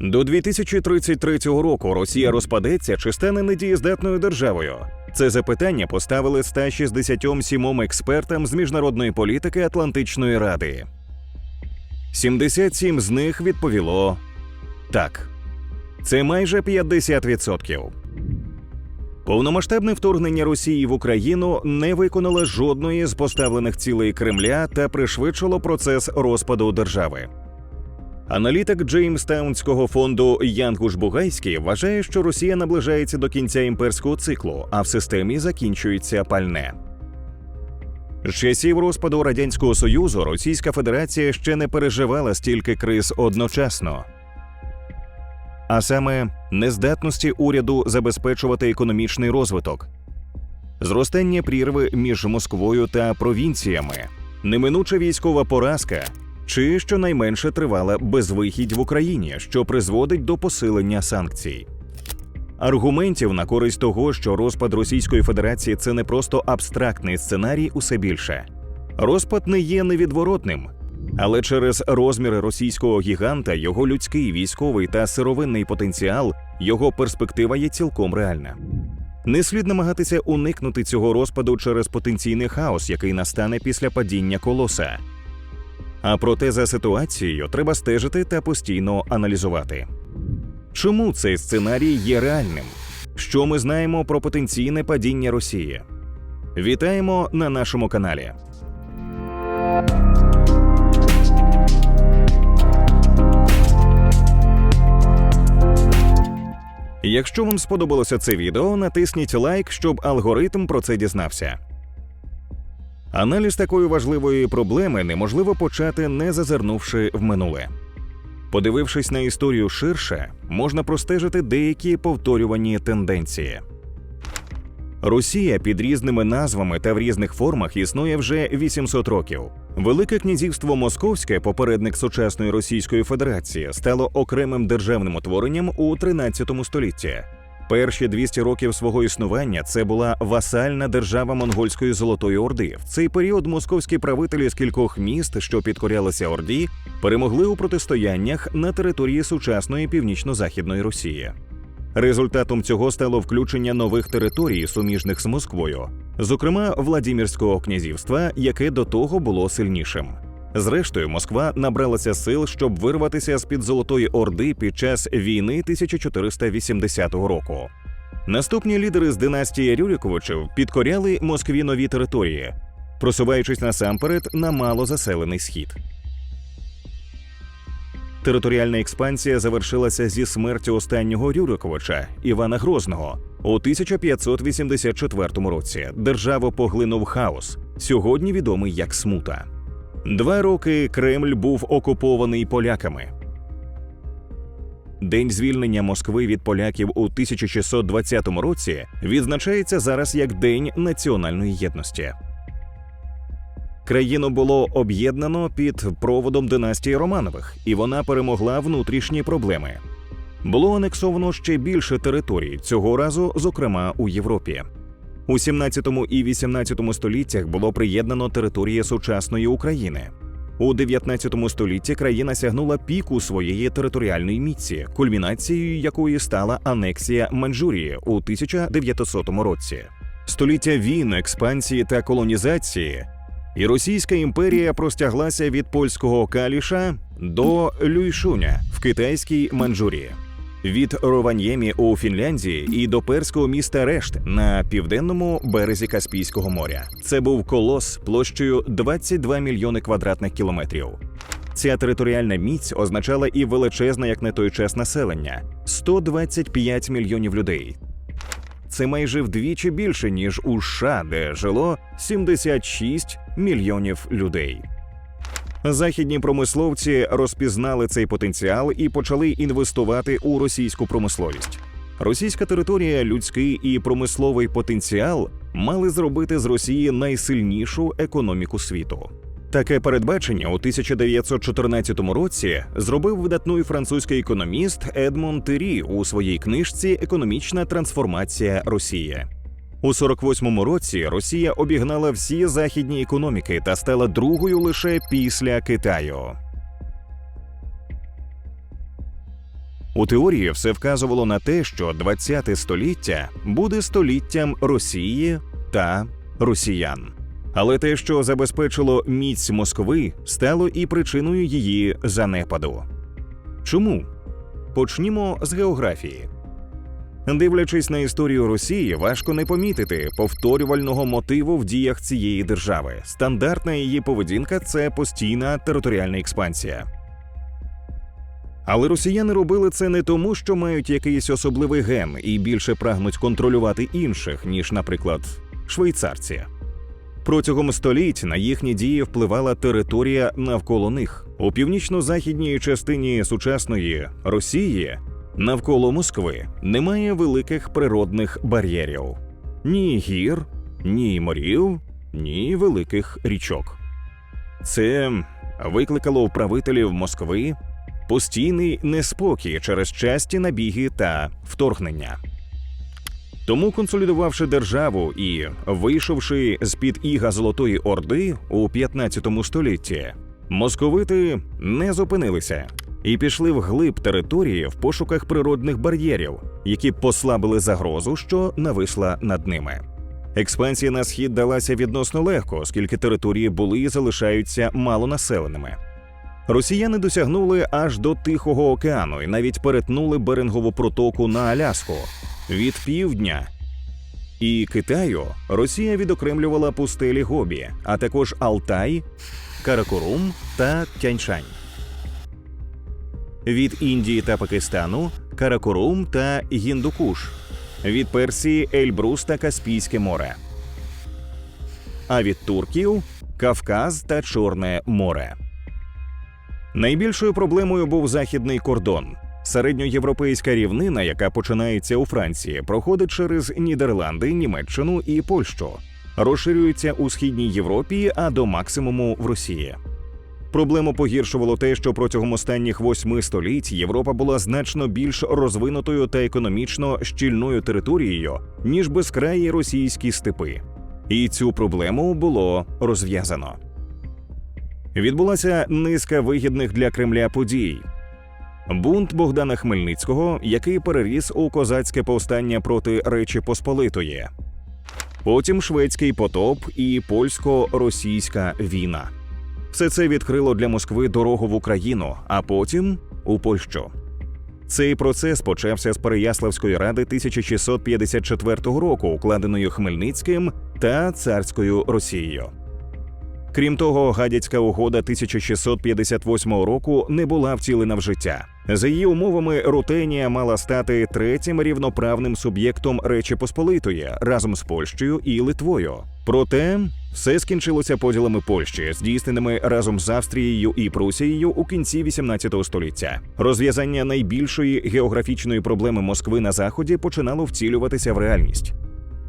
До 2033 року Росія розпадеться чи стане недієздатною державою. Це запитання поставили 167 експертам з міжнародної політики Атлантичної ради. 77 з них відповіло так. Це майже 50%. Повномасштабне вторгнення Росії в Україну не виконало жодної з поставлених цілей Кремля та пришвидшило процес розпаду держави. Аналітик Джеймстаунського фонду Янгуш Бугайський вважає, що Росія наближається до кінця імперського циклу, а в системі закінчується пальне. З часів розпаду радянського союзу Російська Федерація ще не переживала стільки криз одночасно. А саме нездатності уряду забезпечувати економічний розвиток, зростання прірви між Москвою та провінціями, неминуча військова поразка чи щонайменше тривала безвихідь в Україні, що призводить до посилення санкцій. Аргументів на користь того, що розпад Російської Федерації це не просто абстрактний сценарій, усе більше. Розпад не є невідворотним, але через розміри російського гіганта, його людський, військовий та сировинний потенціал, його перспектива є цілком реальна. Не слід намагатися уникнути цього розпаду через потенційний хаос, який настане після падіння колоса. А проте за ситуацією треба стежити та постійно аналізувати. Чому цей сценарій є реальним? Що ми знаємо про потенційне падіння Росії? Вітаємо на нашому каналі. Якщо вам сподобалося це відео, натисніть лайк, щоб алгоритм про це дізнався. Аналіз такої важливої проблеми неможливо почати, не зазирнувши в минуле. Подивившись на історію ширше, можна простежити деякі повторювані тенденції. Росія під різними назвами та в різних формах існує вже 800 років. Велике князівство Московське, попередник сучасної Російської Федерації, стало окремим державним утворенням у 13 столітті. Перші 200 років свого існування це була васальна держава монгольської Золотої Орди. В цей період московські правителі з кількох міст, що підкорялися Орді, перемогли у протистояннях на території сучасної північно-західної Росії. Результатом цього стало включення нових територій, суміжних з Москвою, зокрема Владимирського князівства, яке до того було сильнішим. Зрештою, Москва набралася сил, щоб вирватися з під Золотої Орди під час війни 1480 року. Наступні лідери з династії Рюриковичів підкоряли Москві нові території, просуваючись насамперед на малозаселений схід. Територіальна експансія завершилася зі смертю останнього Рюриковича Івана Грозного у 1584 році. Державу поглинув хаос, сьогодні відомий як смута. Два роки Кремль був окупований поляками. День звільнення Москви від поляків у 1620 році відзначається зараз як День національної єдності. Країну було об'єднано під проводом династії Романових, і вона перемогла внутрішні проблеми. Було анексовано ще більше територій, цього разу, зокрема у Європі. У 17 і 18 століттях було приєднано території сучасної України. У 19 столітті країна сягнула піку своєї територіальної міці, кульмінацією якої стала анексія Маньчжурії у 1900 році. Століття війн, експансії та колонізації, і Російська імперія простяглася від польського Каліша до Люйшуня в китайській Маньчжурії від Рованьємі у Фінляндії і до перського міста Решт на південному березі Каспійського моря. Це був колос площею 22 мільйони квадратних кілометрів. Ця територіальна міць означала і величезне, як на той час, населення 125 мільйонів людей. Це майже вдвічі більше ніж у США, де жило 76 мільйонів людей. Західні промисловці розпізнали цей потенціал і почали інвестувати у російську промисловість. Російська територія, людський і промисловий потенціал мали зробити з Росії найсильнішу економіку світу. Таке передбачення у 1914 році зробив видатний французький економіст Едмон Тері у своїй книжці Економічна трансформація Росії. У 48-му році Росія обігнала всі західні економіки та стала другою лише після Китаю. У теорії все вказувало на те, що 20 століття буде століттям Росії та росіян. Але те, що забезпечило міць Москви, стало і причиною її занепаду. Чому? Почнімо з географії. Дивлячись на історію Росії, важко не помітити повторювального мотиву в діях цієї держави. Стандартна її поведінка це постійна територіальна експансія. Але росіяни робили це не тому, що мають якийсь особливий ген і більше прагнуть контролювати інших, ніж, наприклад, швейцарці. Протягом століть на їхні дії впливала територія навколо них у північно-західній частині сучасної Росії. Навколо Москви немає великих природних бар'єрів: ні гір, ні морів, ні великих річок. Це викликало у правителів Москви постійний неспокій через часті набіги та вторгнення. Тому, консолідувавши державу і вийшовши з під іга Золотої Орди у 15 столітті, московити не зупинилися і пішли в глиб території в пошуках природних бар'єрів, які послабили загрозу, що нависла над ними. Експансія на схід далася відносно легко, оскільки території були і залишаються малонаселеними. Росіяни досягнули аж до Тихого океану і навіть перетнули Берингову протоку на Аляску від півдня. І Китаю Росія відокремлювала пустелі Гобі, а також Алтай, Каракорум та Тяньшань. Від Індії та Пакистану Каракорум та Гіндукуш, від Персії Ельбрус та Каспійське море. А від турків Кавказ та Чорне море. Найбільшою проблемою був західний кордон. Середньоєвропейська рівнина, яка починається у Франції, проходить через Нідерланди, Німеччину і Польщу, розширюється у східній Європі, а до максимуму в Росії. Проблему погіршувало те, що протягом останніх восьми століть Європа була значно більш розвинутою та економічно щільною територією, ніж безкраї російські степи. І цю проблему було розв'язано. Відбулася низка вигідних для Кремля подій. Бунт Богдана Хмельницького, який переріс у козацьке повстання проти Речі Посполитої, потім шведський потоп і польсько-російська війна. Все це відкрило для Москви дорогу в Україну, а потім у Польщу. Цей процес почався з Переяславської ради 1654 року, укладеної Хмельницьким та царською Росією. Крім того, гадяцька угода 1658 року не була втілена в життя. За її умовами, Рутенія мала стати третім рівноправним суб'єктом Речі Посполитої разом з Польщею і Литвою. Проте все скінчилося поділами Польщі, здійсненими разом з Австрією і Прусією у кінці 18 століття. Розв'язання найбільшої географічної проблеми Москви на заході починало втілюватися в реальність.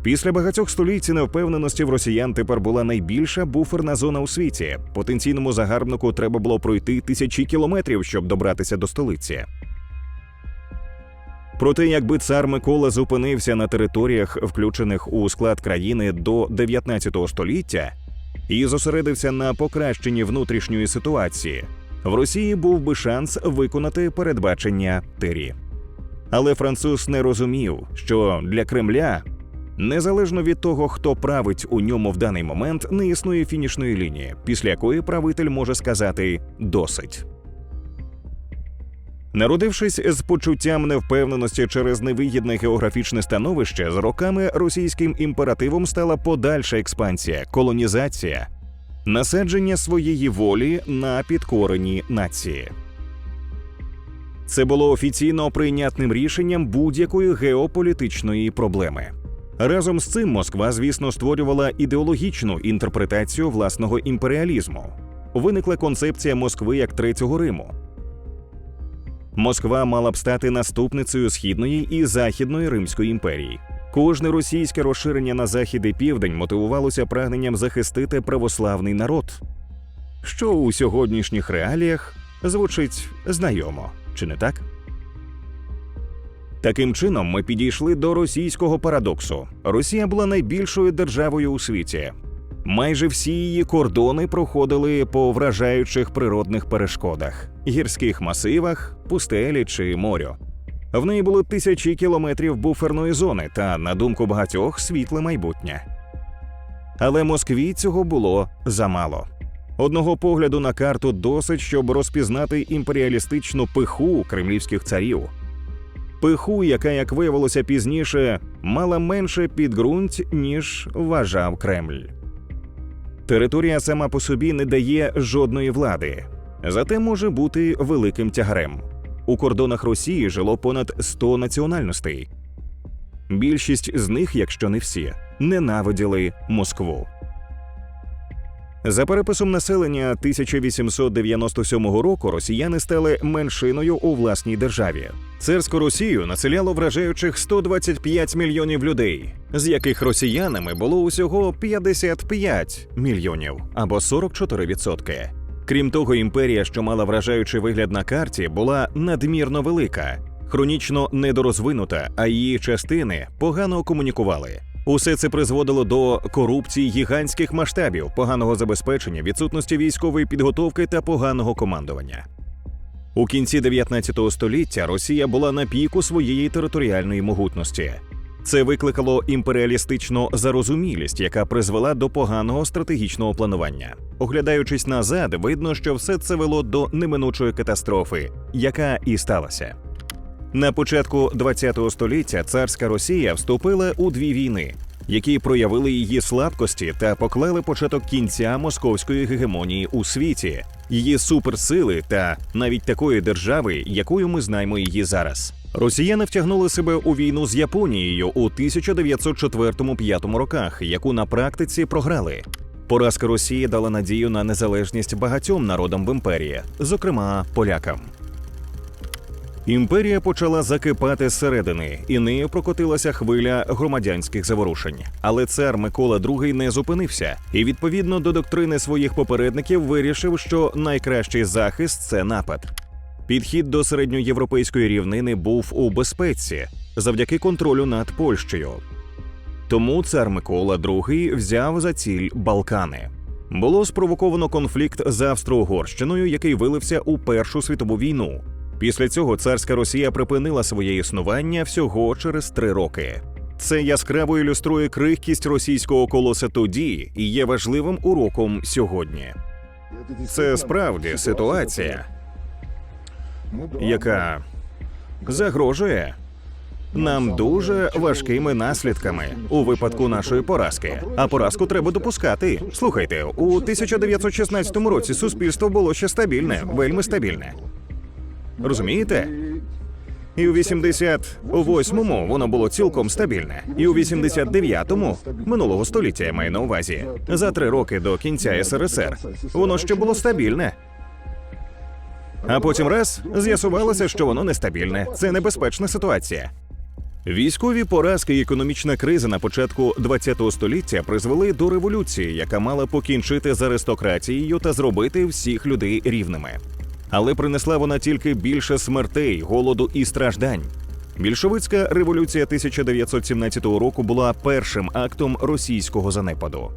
Після багатьох століть невпевненості в росіян тепер була найбільша буферна зона у світі. Потенційному загарбнику треба було пройти тисячі кілометрів, щоб добратися до столиці. Проте, якби цар Микола зупинився на територіях, включених у склад країни до 19 століття, і зосередився на покращенні внутрішньої ситуації, в Росії був би шанс виконати передбачення Тері. Але француз не розумів, що для Кремля Незалежно від того, хто править у ньому в даний момент, не існує фінішної лінії, після якої правитель може сказати досить. Народившись з почуттям невпевненості через невигідне географічне становище, з роками російським імперативом стала подальша експансія, колонізація, насадження своєї волі на підкорені нації. Це було офіційно прийнятним рішенням будь-якої геополітичної проблеми. Разом з цим Москва, звісно, створювала ідеологічну інтерпретацію власного імперіалізму. Виникла концепція Москви як третього Риму. Москва мала б стати наступницею східної і західної Римської імперії. Кожне російське розширення на захід і південь мотивувалося прагненням захистити православний народ, що у сьогоднішніх реаліях звучить знайомо, чи не так? Таким чином, ми підійшли до російського парадоксу. Росія була найбільшою державою у світі. Майже всі її кордони проходили по вражаючих природних перешкодах, гірських масивах, пустелі чи морю. В неї було тисячі кілометрів буферної зони та, на думку багатьох, світле майбутнє. Але Москві цього було замало. Одного погляду на карту досить, щоб розпізнати імперіалістичну пиху кремлівських царів. Пиху, яка, як виявилося пізніше, мала менше підґрунть, ніж вважав Кремль. Територія сама по собі не дає жодної влади, зате може бути великим тягарем. У кордонах Росії жило понад 100 національностей. Більшість з них, якщо не всі, ненавиділи Москву. За переписом населення 1897 року росіяни стали меншиною у власній державі. Царську Росію населяло вражаючих 125 мільйонів людей, з яких росіянами було усього 55 мільйонів або 44%. Крім того, імперія, що мала вражаючий вигляд на карті, була надмірно велика, хронічно недорозвинута, а її частини погано комунікували. Усе це призводило до корупції гігантських масштабів, поганого забезпечення, відсутності військової підготовки та поганого командування. У кінці 19 століття Росія була на піку своєї територіальної могутності. Це викликало імперіалістичну зарозумілість, яка призвела до поганого стратегічного планування. Оглядаючись назад, видно, що все це вело до неминучої катастрофи, яка і сталася. На початку ХХ століття царська Росія вступила у дві війни, які проявили її слабкості та поклали початок кінця московської гегемонії у світі, її суперсили та навіть такої держави, якою ми знаємо її зараз. Росіяни втягнули себе у війну з Японією у 1904-5 роках, яку на практиці програли. Поразка Росії дала надію на незалежність багатьом народам в імперії, зокрема полякам. Імперія почала закипати зсередини, і нею прокотилася хвиля громадянських заворушень. Але цар Микола II не зупинився, і відповідно до доктрини своїх попередників вирішив, що найкращий захист це напад. Підхід до середньоєвропейської рівнини був у безпеці завдяки контролю над Польщею. Тому цар Микола II взяв за ціль Балкани. Було спровоковано конфлікт з Австро-Угорщиною, який вилився у Першу світову війну. Після цього царська Росія припинила своє існування всього через три роки. Це яскраво ілюструє крихкість російського колоса тоді і є важливим уроком сьогодні. Це справді ситуація, яка загрожує нам дуже важкими наслідками у випадку нашої поразки. А поразку треба допускати. Слухайте, у 1916 році суспільство було ще стабільне, вельми стабільне. Розумієте? І у 88-му воно було цілком стабільне. І у 89-му минулого століття я маю на увазі. За три роки до кінця СРСР воно ще було стабільне. А потім раз з'ясувалося, що воно нестабільне. Це небезпечна ситуація. Військові поразки і економічна криза на початку ХХ століття призвели до революції, яка мала покінчити з аристократією та зробити всіх людей рівними. Але принесла вона тільки більше смертей, голоду і страждань. Більшовицька революція 1917 року була першим актом російського занепаду.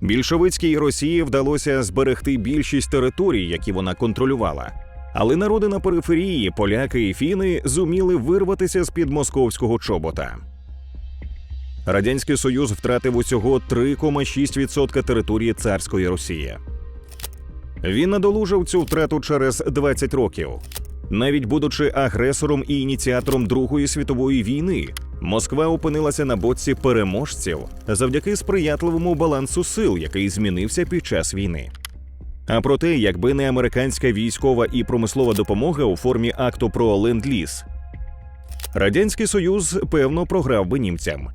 Більшовицькій Росії вдалося зберегти більшість територій, які вона контролювала. Але народи на периферії, поляки і фіни, зуміли вирватися з під московського чобота. Радянський Союз втратив усього 3,6% території царської Росії. Він надолужив цю втрату через 20 років. Навіть будучи агресором і ініціатором Другої світової війни, Москва опинилася на боці переможців завдяки сприятливому балансу сил, який змінився під час війни. А проте, якби не американська військова і промислова допомога у формі акту про ленд-ліз, радянський союз певно програв би німцям.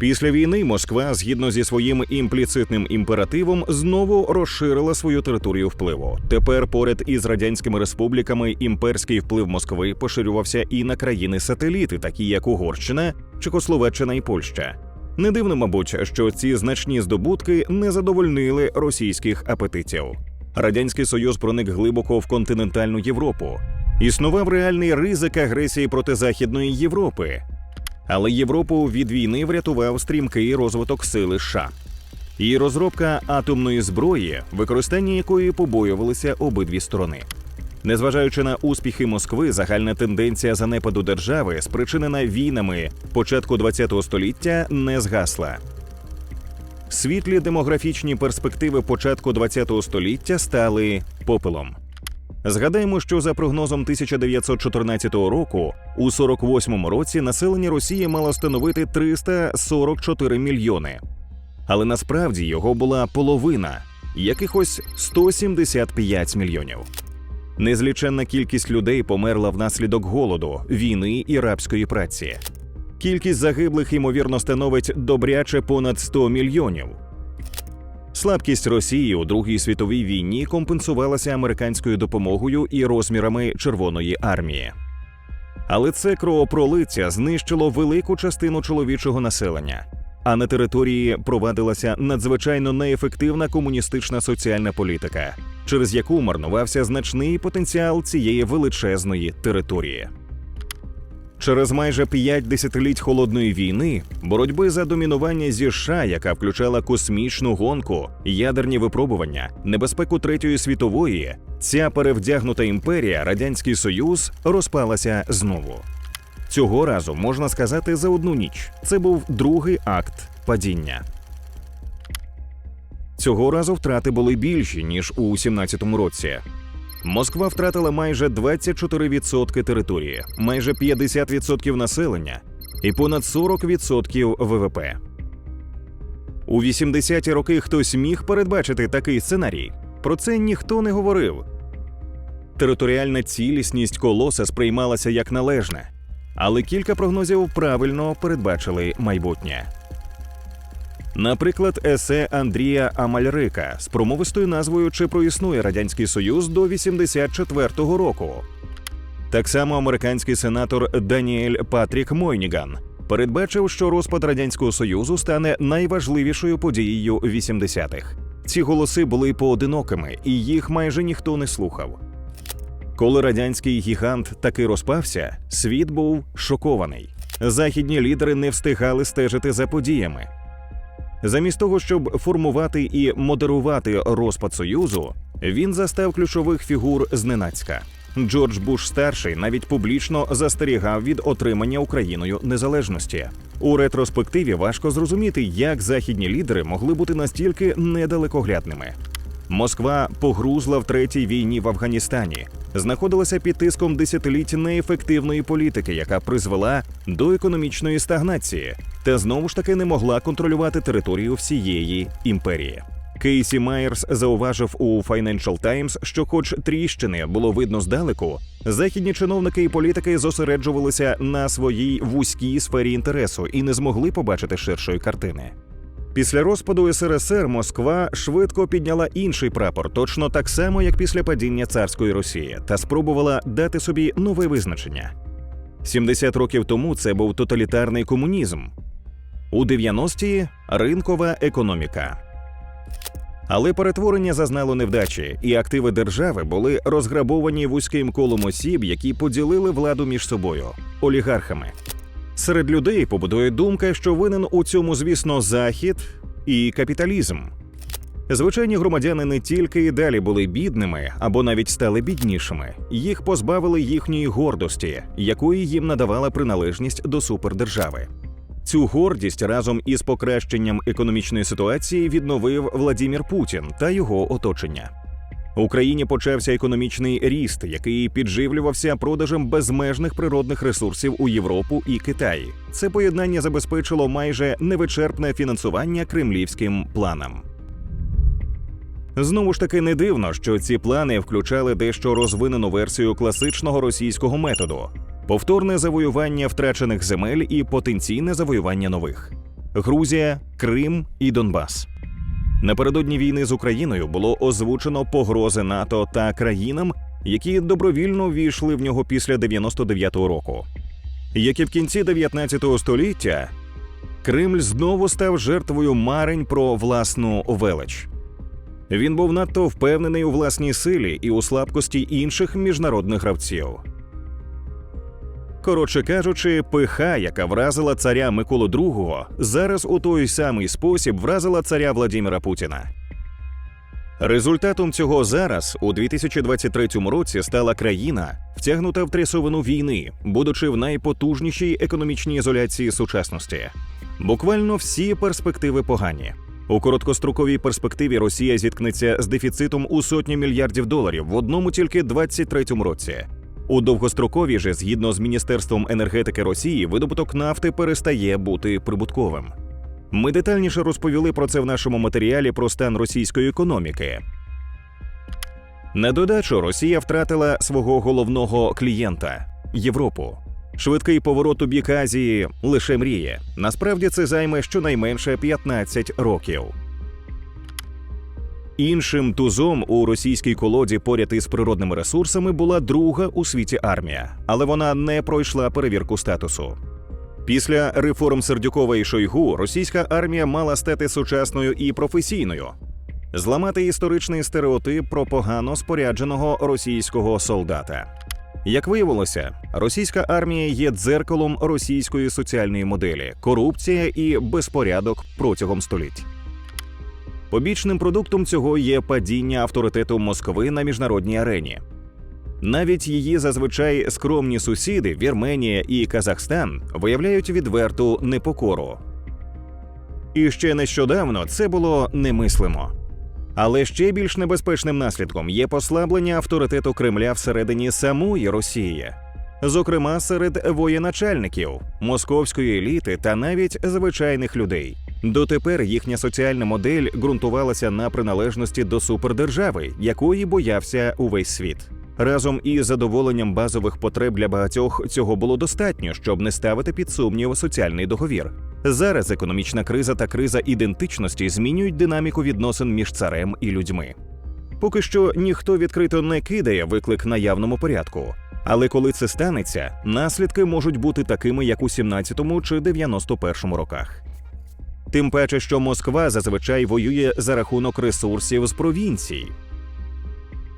Після війни Москва, згідно зі своїм імпліцитним імперативом, знову розширила свою територію впливу. Тепер поряд із радянськими республіками імперський вплив Москви поширювався і на країни-сателіти, такі як Угорщина, Чехословаччина і Польща. Не дивно, мабуть, що ці значні здобутки не задовольнили російських апетитів. Радянський Союз проник глибоко в континентальну Європу. Існував реальний ризик агресії проти Західної Європи. Але Європу від війни врятував стрімкий розвиток сили США. І розробка атомної зброї, використання якої побоювалися обидві сторони. Незважаючи на успіхи Москви, загальна тенденція занепаду держави, спричинена війнами початку ХХ століття, не згасла. Світлі демографічні перспективи початку ХХ століття стали попелом. Згадаємо, що за прогнозом 1914 року, у 48-му році населення Росії мало становити 344 мільйони. Але насправді його була половина якихось 175 мільйонів. Незліченна кількість людей померла внаслідок голоду, війни і рабської праці. Кількість загиблих ймовірно становить добряче понад 100 мільйонів. Слабкість Росії у Другій світовій війні компенсувалася американською допомогою і розмірами Червоної армії. Але це кровопролиття знищило велику частину чоловічого населення. А на території провадилася надзвичайно неефективна комуністична соціальна політика, через яку марнувався значний потенціал цієї величезної території. Через майже п'ять десятиліть холодної війни, боротьби за домінування зі США, яка включала космічну гонку, ядерні випробування, небезпеку третьої світової, ця перевдягнута імперія, радянський союз, розпалася знову. Цього разу можна сказати за одну ніч. Це був другий акт падіння. Цього разу втрати були більші ніж у 17-му році. Москва втратила майже 24% території, майже 50% населення і понад 40% ВВП. У 80-ті роки хтось міг передбачити такий сценарій. Про це ніхто не говорив. Територіальна цілісність колоса сприймалася як належне, але кілька прогнозів правильно передбачили майбутнє. Наприклад, есе Андрія Амальрика з промовистою назвою Чи проіснує Радянський Союз до 84-го року. Так само американський сенатор Даніель Патрік Мойніган передбачив, що розпад радянського союзу стане найважливішою подією 80-х. Ці голоси були поодинокими, і їх майже ніхто не слухав. Коли радянський гігант таки розпався, світ був шокований. Західні лідери не встигали стежити за подіями. Замість того, щоб формувати і модерувати розпад союзу, він застав ключових фігур зненацька. Джордж Буш старший навіть публічно застерігав від отримання Україною незалежності. У ретроспективі важко зрозуміти, як західні лідери могли бути настільки недалекоглядними. Москва погрузла в третій війні в Афганістані, знаходилася під тиском десятиліть неефективної політики, яка призвела до економічної стагнації, та знову ж таки не могла контролювати територію всієї імперії. Кейсі Майерс зауважив у Financial Times, що, хоч тріщини було видно здалеку, західні чиновники і політики зосереджувалися на своїй вузькій сфері інтересу і не змогли побачити ширшої картини. Після розпаду СРСР Москва швидко підняла інший прапор, точно так само, як після падіння царської Росії, та спробувала дати собі нове визначення. 70 років тому це був тоталітарний комунізм, у 90-ті – ринкова економіка. Але перетворення зазнало невдачі, і активи держави були розграбовані вузьким колом осіб, які поділили владу між собою олігархами. Серед людей побудує думка, що винен у цьому, звісно, захід і капіталізм. Звичайні громадяни не тільки і далі були бідними або навіть стали біднішими, їх позбавили їхньої гордості, якої їм надавала приналежність до супердержави. Цю гордість разом із покращенням економічної ситуації відновив Владімір Путін та його оточення. В Україні почався економічний ріст, який підживлювався продажем безмежних природних ресурсів у Європу і Китай. Це поєднання забезпечило майже невичерпне фінансування кремлівським планам. Знову ж таки не дивно, що ці плани включали дещо розвинену версію класичного російського методу повторне завоювання втрачених земель і потенційне завоювання нових Грузія, Крим і Донбас. Напередодні війни з Україною було озвучено погрози НАТО та країнам, які добровільно війшли в нього після 99-го року. Як і в кінці 19 століття, Кремль знову став жертвою марень про власну велич. Він був надто впевнений у власній силі і у слабкості інших міжнародних гравців. Коротше кажучи, пиха, яка вразила царя Миколу II, зараз у той самий спосіб вразила царя Владимира Путіна. Результатом цього зараз у 2023 році стала країна, втягнута в трясовину війни, будучи в найпотужнішій економічній ізоляції сучасності. Буквально всі перспективи погані. У короткостроковій перспективі Росія зіткнеться з дефіцитом у сотні мільярдів доларів в одному тільки 23-му році. У довгостроковій же, згідно з Міністерством енергетики Росії, видобуток нафти перестає бути прибутковим. Ми детальніше розповіли про це в нашому матеріалі про стан російської економіки. На додачу Росія втратила свого головного клієнта Європу. Швидкий поворот у бік Азії лише мріє. Насправді це займе щонайменше 15 років. Іншим тузом у російській колоді поряд із природними ресурсами була друга у світі армія, але вона не пройшла перевірку статусу. Після реформ Сердюкова і Шойгу російська армія мала стати сучасною і професійною, зламати історичний стереотип про погано спорядженого російського солдата. Як виявилося, російська армія є дзеркалом російської соціальної моделі, корупція і безпорядок протягом століть. Побічним продуктом цього є падіння авторитету Москви на міжнародній арені. Навіть її зазвичай скромні сусіди Вірменія і Казахстан виявляють відверту непокору. І ще нещодавно це було немислимо. Але ще більш небезпечним наслідком є послаблення авторитету Кремля всередині самої Росії, зокрема серед воєначальників, московської еліти та навіть звичайних людей. Дотепер їхня соціальна модель ґрунтувалася на приналежності до супердержави, якої боявся увесь світ. Разом із задоволенням базових потреб для багатьох цього було достатньо, щоб не ставити під сумнів соціальний договір. Зараз економічна криза та криза ідентичності змінюють динаміку відносин між царем і людьми. Поки що ніхто відкрито не кидає виклик на явному порядку. Але коли це станеться, наслідки можуть бути такими, як у 17-му чи 91-му роках. Тим паче, що Москва зазвичай воює за рахунок ресурсів з провінцій.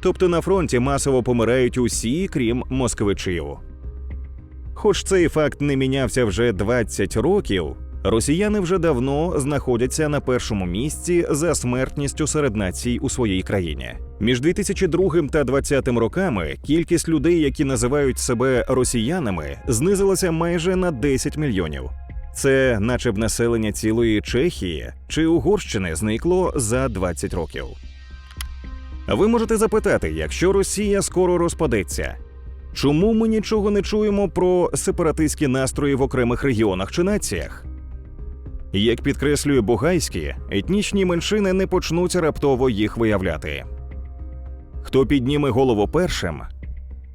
Тобто на фронті масово помирають усі, крім москвичів. Хоч цей факт не мінявся вже 20 років, росіяни вже давно знаходяться на першому місці за смертністю серед націй у своїй країні. Між 2002 та 2020 роками кількість людей, які називають себе росіянами, знизилася майже на 10 мільйонів. Це, наче б населення цілої Чехії чи Угорщини, зникло за 20 років. Ви можете запитати, якщо Росія скоро розпадеться, чому ми нічого не чуємо про сепаратистські настрої в окремих регіонах чи націях? Як підкреслює Бугайський, етнічні меншини не почнуть раптово їх виявляти. Хто підніме голову першим,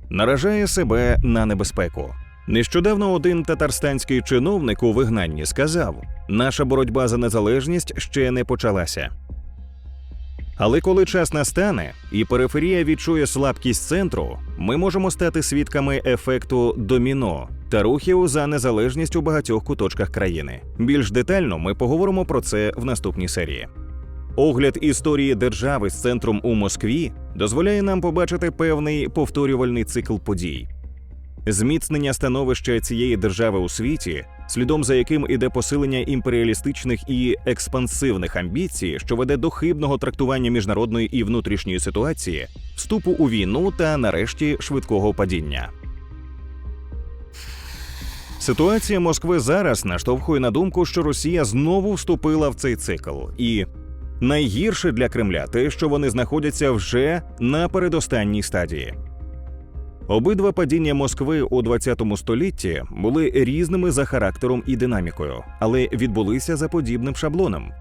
наражає себе на небезпеку. Нещодавно один татарстанський чиновник у вигнанні сказав: наша боротьба за незалежність ще не почалася. Але коли час настане і периферія відчує слабкість центру, ми можемо стати свідками ефекту доміно та рухів за незалежність у багатьох куточках країни. Більш детально ми поговоримо про це в наступній серії. Огляд історії держави з центром у Москві дозволяє нам побачити певний повторювальний цикл подій. Зміцнення становища цієї держави у світі, слідом за яким іде посилення імперіалістичних і експансивних амбіцій, що веде до хибного трактування міжнародної і внутрішньої ситуації, вступу у війну та нарешті швидкого падіння. Ситуація Москви зараз наштовхує на думку, що Росія знову вступила в цей цикл, і найгірше для Кремля те, що вони знаходяться вже на передостанній стадії. Обидва падіння Москви у 20 столітті були різними за характером і динамікою, але відбулися за подібним шаблоном.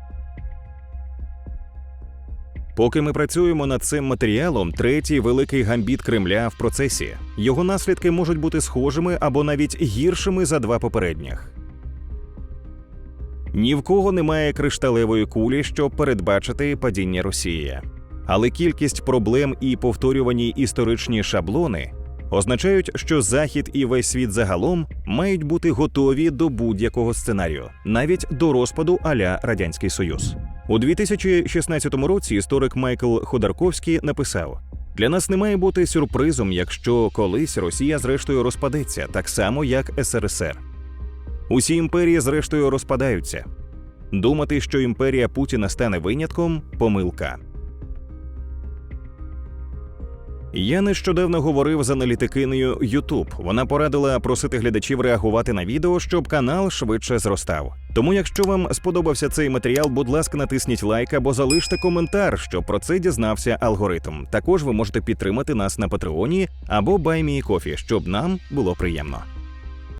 Поки ми працюємо над цим матеріалом, третій великий гамбіт Кремля в процесі. Його наслідки можуть бути схожими або навіть гіршими за два попередніх. Ні в кого немає кришталевої кулі, щоб передбачити падіння Росії. Але кількість проблем і повторювані історичні шаблони означають, що Захід і весь світ загалом мають бути готові до будь-якого сценарію, навіть до розпаду аля Радянський Союз. У 2016 році історик Майкл Ходорковський написав: для нас не має бути сюрпризом, якщо колись Росія зрештою розпадеться, так само як СРСР. Усі імперії зрештою розпадаються. Думати, що імперія Путіна стане винятком помилка. Я нещодавно говорив з аналітикинею YouTube. Вона порадила просити глядачів реагувати на відео, щоб канал швидше зростав. Тому, якщо вам сподобався цей матеріал, будь ласка, натисніть лайк або залиште коментар, щоб про це дізнався алгоритм. Також ви можете підтримати нас на Патреоні або Баймії Кофі, щоб нам було приємно.